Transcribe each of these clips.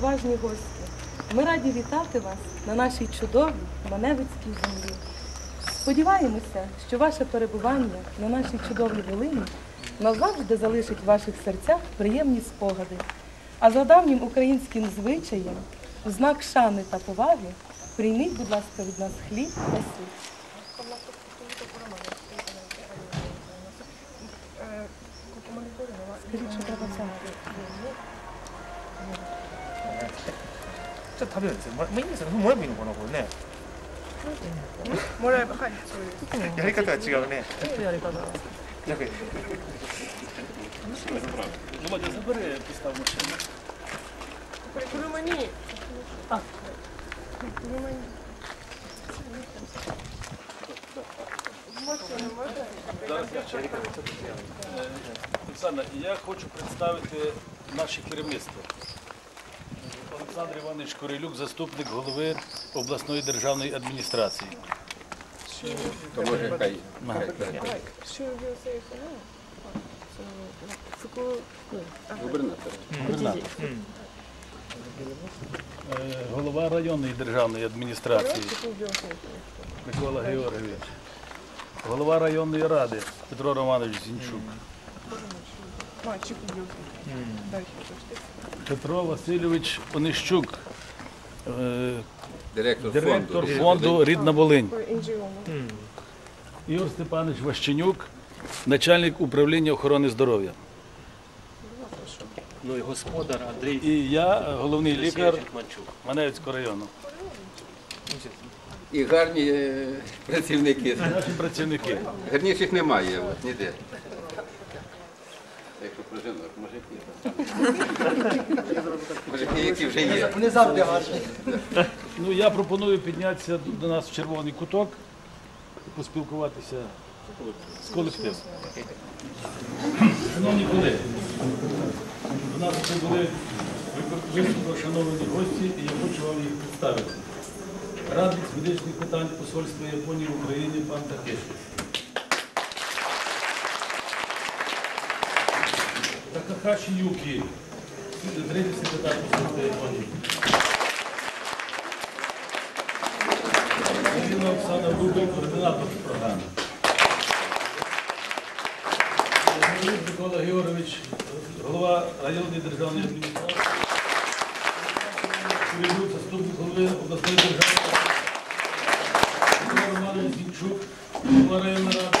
Високоповажні гості, ми раді вітати вас на нашій чудовій Маневицькій землі. Сподіваємося, що ваше перебування на нашій чудовій Волині назавжди залишить в ваших серцях приємні спогади. А за давнім українським звичаєм, у знак шани та поваги, прийміть, будь ласка, від нас хліб та сіль. Скажіть, що треба взяти. ちょっと食べるんですよ。もらまあいいんですよ。もらえばいいのかな、これね。もらえばはいそうですやり方が違うね。やり方逆に。 Володя, забери, постав машину. これ車にあ車にможете не можете Зараз я чекаю. Е, Оксана, я хочу представити наше керівництво. Олександр Іванович Курилюк, заступник голови обласної державної адміністрації. Голова районної державної адміністрації Микола Георгійович. Голова районної ради Петро Романович Зінчук. Петро Васильович Онищук, е, Директор, директор фонду, фонду Рідна Волинь. Ігор Степанович Ващенюк, начальник управління охорони здоров'я. Ну і господар Андрій. І я, головний лікар Маневського району. І гарні е, працівники. Наші працівники. Гарніших немає от, ніде. Якщо про жінок, може і. Мужики, які вже є. Ну, я пропоную піднятися до- нас в червоний куток і поспілкуватися з колективом. Шановні колеги, до нас прибули високо шановані гості, і я хочу вам їх представити. Радник з медичних питань Посольства Японії в Україні пан Такеші. Такахаші Юкі, третій секретар Посольства Японії. Оксана Рубин, координатор програми. Микола Георгійович, голова районної державної адміністрації. Петро Зінчук, голова районної ради.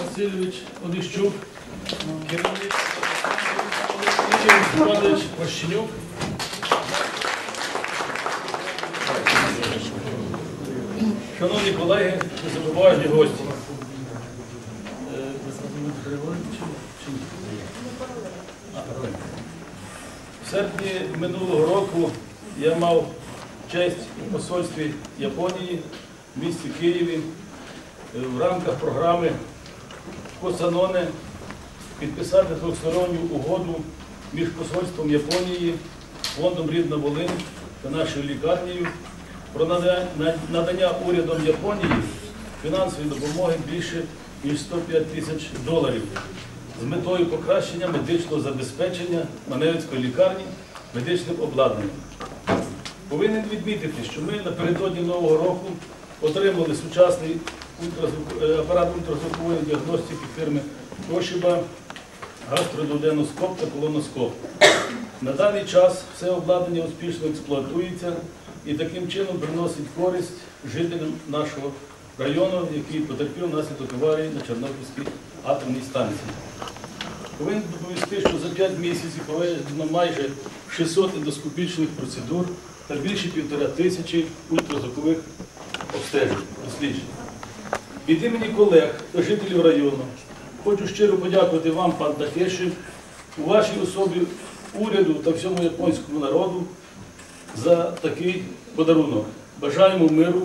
Васильович Онищук, керівник. Ігор Степанович Ващенюк. Шановні колеги, високоповажні гості. В серпні минулого року я мав честь у посольстві Японії в місті Києві е, в рамках програми Косаноне підписати двосторонню угоду між посольством Японії, фондом Рідна Волинь та нашою лікарнею про надання урядом Японії фінансової допомоги більше ніж 105 тисяч доларів з метою покращення медичного забезпечення Маневицької лікарні медичним обладнанням. Повинен відмітити, що ми напередодні Нового року отримали сучасний е, апарат ультразвукової діагностики фірми Toshiba, гастродуденоскоп та колоноскоп. На даний час все обладнання успішно експлуатується і таким чином приносить користь жителям нашого району, який потерпів внаслідок аварії на Чорнобильській атомній станції. Повинен доповісти, що за 5 місяців проведено майже 600 ендоскопічних процедур та більше півтора тисячі ультразвукових обстежень, досліджень. Від імені колег та жителів району хочу щиро подякувати вам, пан Такеші, у вашій особі уряду та всьому японському народу за такий подарунок. Бажаємо миру,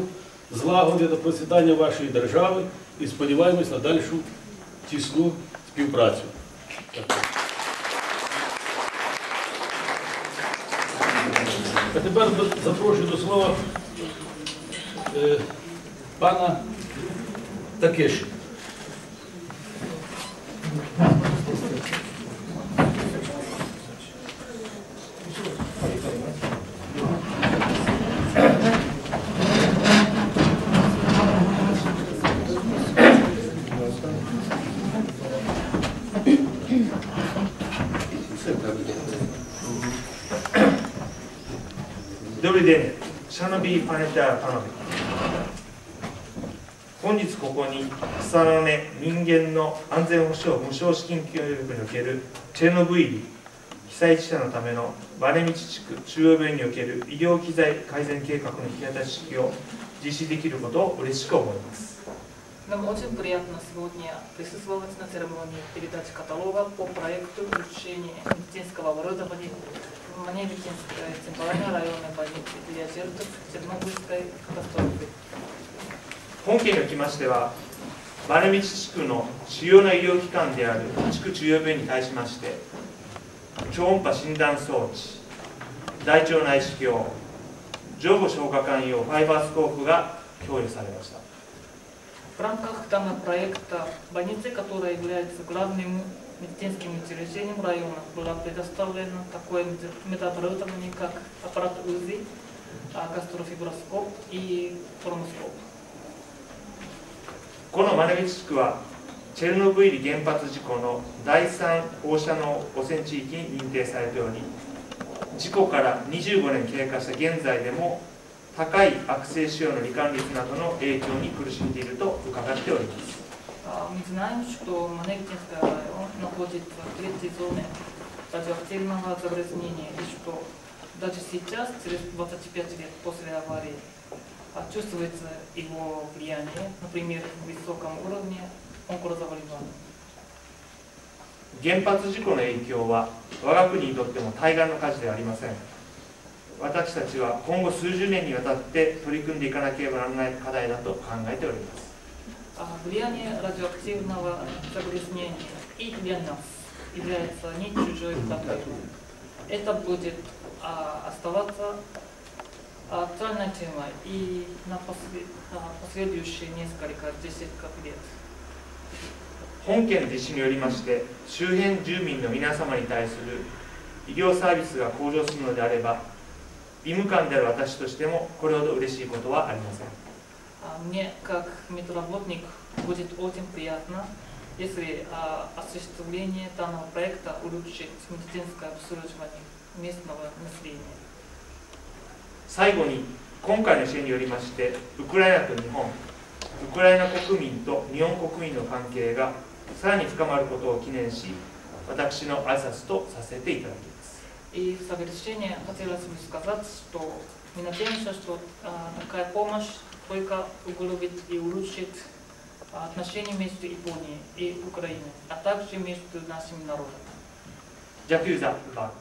злагоди та процвітання вашої держави і сподіваємось на дальшу тісну співпрацю. А тепер запрошую до слова е, пана Такеші. Добрий день, шановні пане та панове. 本日ここに草の根人間の安全保障無償資金協力におけるチェルノブイリ被災地者のためのバネ道地区中央病院における医療機材改善計画の引き渡し式を実施できることを嬉しく思います。 Нам очень приятно сегодня присутствовать на церемонии передачи каталога по проекту улучшения медицинского оборудования в Маневитинской центральной районной больнице для жертв Чернобыльской катастрофы. 本件におきましては、バネ道地区の主要な医療機関である地区中央病院に対しまして、超音波診断装置、大腸内視鏡、上部消化管用ファイバースコープが供与されました。 В рамках данного проекта больницы, которая является главным медицинским учреждением района, было предоставлено такое мед- медоборудование, как аппарат УЗИ, а, гастрофиброскоп и хромоскоп. このマネビ地区は、チェルノブイリ原発事故の第3放射能汚染地域に認定されており、事故から25年経過した現在でも、 高い悪性腫瘍の罹患率などの影響に苦しんでいると伺っております。 А, Мы знаем, что Маневитинский район находится в третьей зоне радиоактивного загрязнения, и что даже сейчас, через 25 лет после аварии, а, чувствуется его влияние, например, в высоком уровне онкозаболеваний. 原発事故の影響は我が国にとっても対岸の火事ではありません 私たちは今後数十年にわたって取り組んでいかなければならない課題だと考えております А Влияние радиоактивного загрязнения и для нас является не чужой проблемой. Это будет а, оставаться актуальной темой и на послед- а, последующие несколько десятков лет. 本件の実施によりまして周辺住民の皆様に対する医療サービスが向上するのであれば 義務感である私としてもこれほど嬉しいことはありません А Мне, как медработник, будет очень приятно, если а, осуществление данного проекта улучшит медицинское обслуживание местного населения. 最後に今回の支援によりましてウクライナと日本ウクライナ国民と日本国民の関係がさらに深まることを記念し私の挨拶とさせていただきます И в заключение хотелось бы сказать, что мы надеемся, что а, такая помощь только углубит и улучшит а, отношения между Японией и Украиной, а также между нашими народами. Дякую за увагу.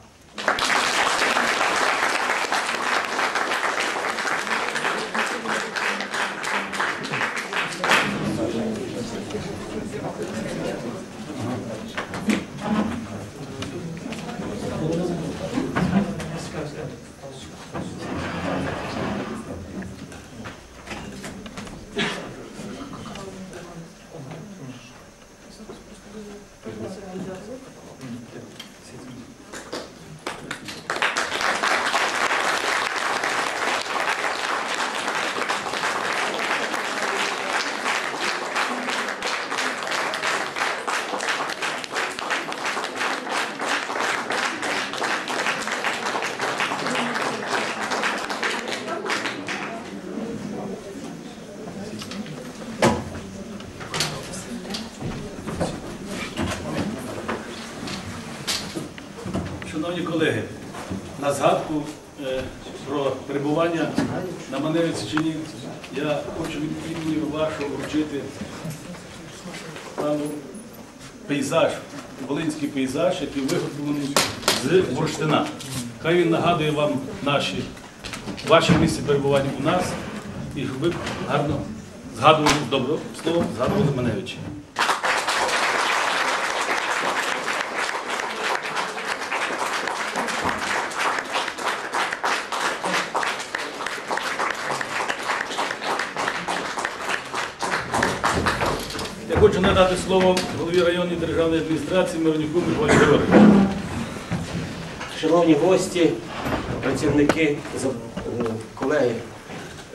Вашого вручити пану пейзаж, волинський пейзаж, який виготовлений з бурштина. Хай він нагадує вам наші, ваше місце перебування у нас і щоб ви гарно згадували добро слово, згадували Маневича. Я хочу надати слово голові районної державної адміністрації Миронюку Миколі Георгійовичу. Шановні гості, працівники, е, колеги,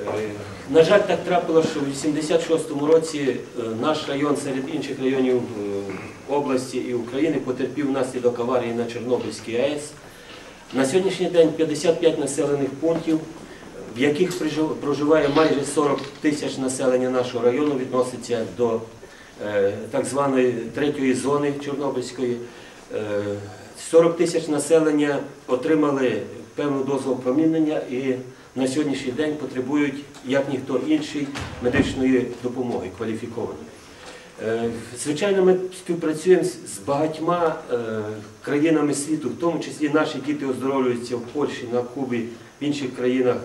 е, на жаль, так трапилося, що в 86-му році е, наш район серед інших районів області і України потерпів внаслідок аварії на Чорнобильській АЕС. На сьогоднішній день 55 населених пунктів, в яких проживає майже 40 тисяч населення нашого району, відноситься до так званої третьої зони Чорнобильської. Е, 40 тисяч населення отримали певну дозу опромінення і на сьогоднішній день потребують, як ніхто інший, медичної допомоги кваліфікованої. Е, Звичайно, ми співпрацюємо з багатьма е, країнами світу, в тому числі наші діти оздоровлюються в Польщі, на Кубі, в інших країнах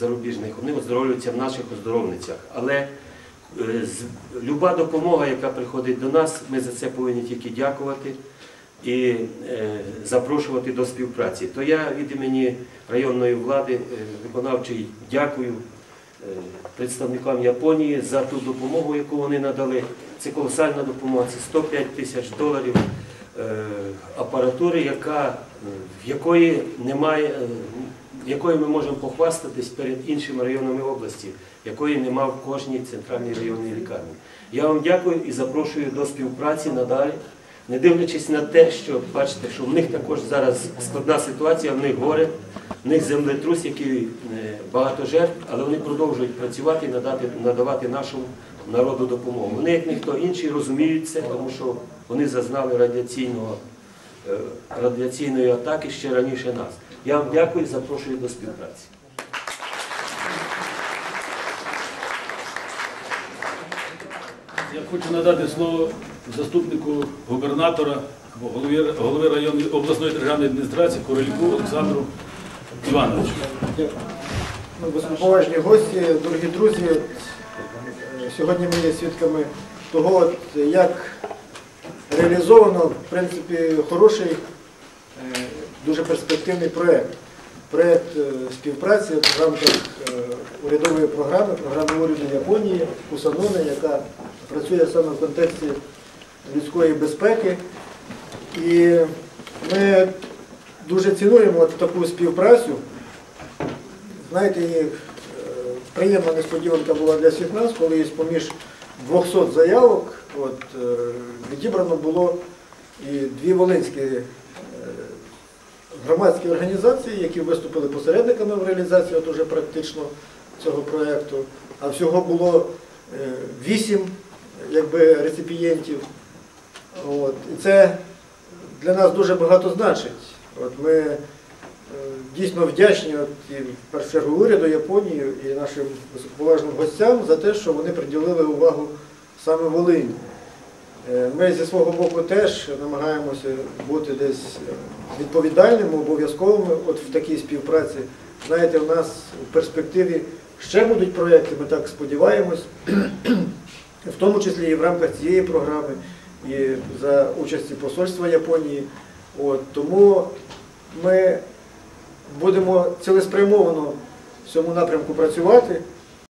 зарубіжних. Вони оздоровлюються в наших оздоровницях. Але е, люба допомога, яка приходить до нас, ми за це повинні тільки дякувати і е, запрошувати до співпраці. То я від імені районної влади е, виконавчої дякую е, представникам Японії за ту допомогу, яку вони надали. Це колосальна допомога, це 105 тисяч доларів е, апаратури, яка, е, в якої немає, е, якою ми можемо похвастатись перед іншими районами області, якої нема в кожній центральній районній лікарні. Я вам дякую і запрошую до співпраці надалі. Не дивлячись на те, що бачите, що в них також зараз складна ситуація, в них горе, в них землетрус, який е, багато жертв, але вони продовжують працювати і надавати нашому народу допомогу. Вони, як ніхто інший, розуміють це, тому що вони зазнали е, радіаційної атаки ще раніше нас. Я вам дякую і запрошую до співпраці. Я хочу надати слово заступнику губернатора або голові, голови районної обласної державної адміністрації Корольку Олександру Івановичу. Ну, Високоповажні гості, дорогі друзі, е, сьогодні ми є свідками того, як реалізовано в принципі хороший, дуже перспективний проєкт. Проєкт е, співпраці в рамках е, урядової програми, програми уряду Японії Кусаноне, яка працює саме в контексті людської безпеки. І ми дуже цінуємо таку співпрацю. Знаєте, е, приємна несподіванка була для всіх нас, коли з поміж 200 заявок от, е, відібрано було і дві волинські е, громадські організації, які виступили посередниками в реалізації от уже практично цього проєкту. А всього було е, вісім реципієнтів. От. І це для нас дуже багато значить. От ми е, дійсно вдячні от, і в першу чергу уряду Японії і нашим високоповажним гостям за те, що вони приділили увагу саме Волині. Е, Ми зі свого боку теж намагаємося бути десь відповідальними, обов'язковими от в такій співпраці. Знаєте, у нас в перспективі ще будуть проєкти, ми так сподіваємось, в тому числі і в рамках цієї програми, і за участі посольства Японії. От, тому ми будемо цілеспрямовано в цьому напрямку працювати.